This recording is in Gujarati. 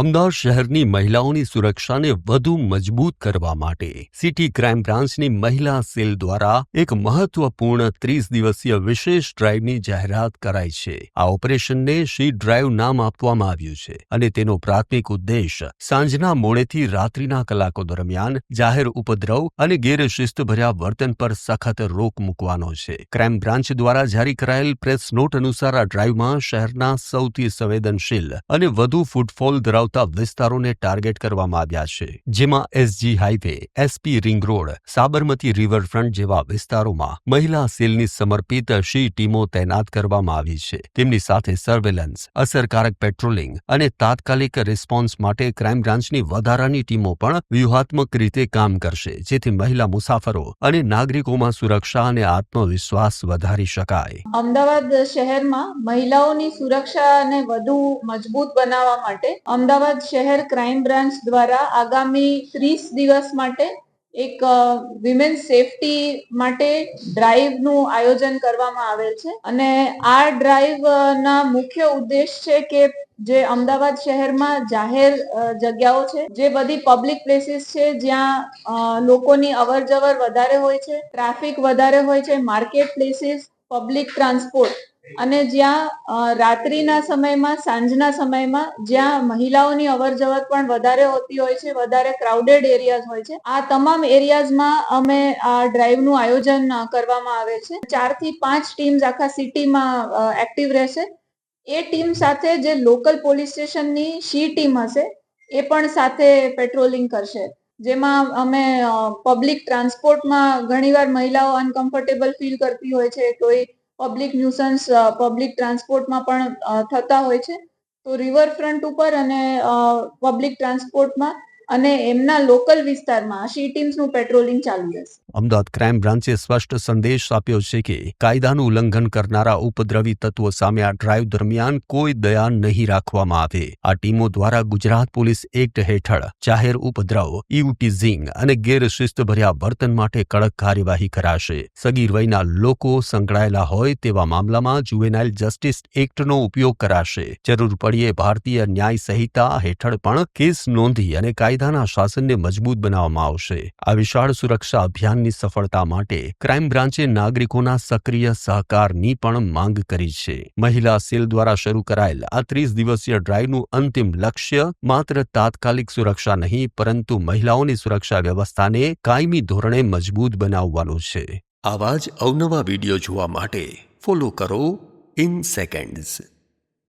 અમદાવાદ શહેરની મહિલાઓની સુરક્ષાને વધુ મજબૂત કરવા માટે સિટી ક્રાઇમ બ્રાન્ચની મહિલા સેલ દ્વારા એક મહત્વપૂર્ણ ત્રીસ દિવસીય વિશેષ ડ્રાઇવની જાહેરાત કરાઈ છે. આ ઓપરેશનને શી ડ્રાઇવ નામ આપવામાં આવ્યું છે અને તેનો પ્રાથમિક ઉદ્દેશ સાંજના મોડેથી રાત્રિના કલાકો દરમિયાન જાહેર ઉપદ્રવ અને ગેરશિસ્તભર્યા વર્તન પર સખત રોક મૂકવાનો છે. ક્રાઇમ બ્રાન્ચ દ્વારા જારી કરાયેલ પ્રેસ નોટ અનુસાર આ ડ્રાઇવમાં શહેરના સૌથી સંવેદનશીલ અને વધુ ફૂટફોલ ધરાવતા વિસ્તારોને ટાર્ગેટ કરવામાં આવ્યા છે, જેમાં SG highway, SP ring road, Sabarmati riverfront જેવા વિસ્તારોમાં મહિલા સેલની સમર્પિત શી ટીમો તૈનાત કરવામાં આવી છે. તેમની સાથે સર્વેલન્સ, અસરકારક પેટ્રોલિંગ અને તાત્કાલિક રિસ્પોન્સ માટે ક્રાઇમ બ્રાન્ચની વધારાની ટીમો પણ વ્યૂહાત્મક રીતે કામ કરશે, જેથી મહિલા મુસાફરો અને નાગરિકોમાં સુરક્ષા અને આત્મવિશ્વાસ વધારી શકાય. અમદાવાદ શહેરમાં મહિલાઓની સુરક્ષાને વધુ મજબૂત બનાવવા માટે અમદાવાદ શહેર ક્રાઇમ બ્રાન્ચ દ્વારા આગામી ત્રીસ દિવસ માટે એક વિમેન સેફટી માટે ડ્રાઈવનું આયોજન કરવામાં આવેલ છે. અને આ ડ્રાઈવ ના મુખ્ય ઉદ્દેશ છે કે જે અમદાવાદ શહેરમાં જાહેર જગ્યાઓ છે, જે બધી પબ્લિક પ્લેસીસ છે, જ્યાં લોકોની અવર જવર વધારે હોય છે ટ્રાફિક વધારે હોય છે માર્કેટ પ્લેસીસ પબ્લિક ટ્રાન્સપોર્ટ અને જ્યાં રાત્રિના સમયમાં, સાંજના સમયમાં જ્યાં મહિલાઓની અવર જવર પણ વધારે હોતી હોય છે, વધારે ક્રાઉડેડ એરિયાઝ હોય છે, આ તમામ એરિયાઝમાં અમે આ ડ્રાઈવનું આયોજન કરવામાં આવે છે. ચારથી પાંચ ટીમ્સ આખા સિટીમાં એક્ટિવ રહેશે. એ ટીમ સાથે જે લોકલ પોલીસ સ્ટેશનની શી ટીમ હશે, એ પણ સાથે પેટ્રોલિંગ કરશે. જેમાં અમે પબ્લિક ટ્રાન્સપોર્ટમાં ઘણીવાર મહિલાઓ અનકમ્ફર્ટેબલ ફીલ કરતી હોય છે, કોઈ પબ્લિક ન્યુસન્સ પબ્લિક ટ્રાન્સપોર્ટમાં પણ થતા હોય છે. તો રિવરફ્રન્ટ ઉપર અને પબ્લિક ટ્રાન્સપોર્ટમાં અને એમના લોકલ વિસ્તારમાં શી ટીમ્સનું પેટ્રોલિંગ ચાલુ રહેશે. અમદાવાદ ક્રાઇમ બ્રાન્ચે સ્પષ્ટ સંદેશ આપ્યો છે કે કાયદાનું ઉલ્લંઘન કરનારા ઉપદ્રવી તત્વો સામે આ ડ્રાઈવ દરમિયાન કોઈ દયા નહીં રાખવામાં આવે. આ ટીમો દ્વારા ગુજરાત પોલીસ એક્ટ હેઠળ જાહેર ઉપદ્રવ ઇવટીઝિંગ અને ગેરશિસ્તભર્યા વર્તન માટે કડક કાર્યવાહી કરાશે. સગીર વયના લોકો સંકળાયેલા હોય તેવા મામલામાં જુવેનાઇલ જસ્ટિસ એક્ટનો ઉપયોગ કરાશે. જરૂર પડીએ ભારતીય ન્યાય સંહિતા હેઠળ પણ કેસ નોંધી અને કાયદાના શાસનને મજબૂત બનાવવામાં આવશે. આ વિશાળ સુરક્ષા અભિયાનની સફળતા માટે ક્રાઇમ બ્રાન્ચે નાગરિકોના સક્રિય સહકારની પણ માંગ કરી છે. મહિલા સેલ દ્વારા શરૂ કરાયેલ આ ત્રીસ દિવસીય ડ્રાઈવનું અંતિમ લક્ષ્ય માત્ર તાત્કાલિક સુરક્ષા નહીં, પરંતુ મહિલાઓની સુરક્ષા વ્યવસ્થાને કાયમી ધોરણે મજબૂત બનાવવાનું છે. આવા જ અવનવા વીડિયો જોવા માટે ફોલો કરો ઇન સેકન્ડ્સ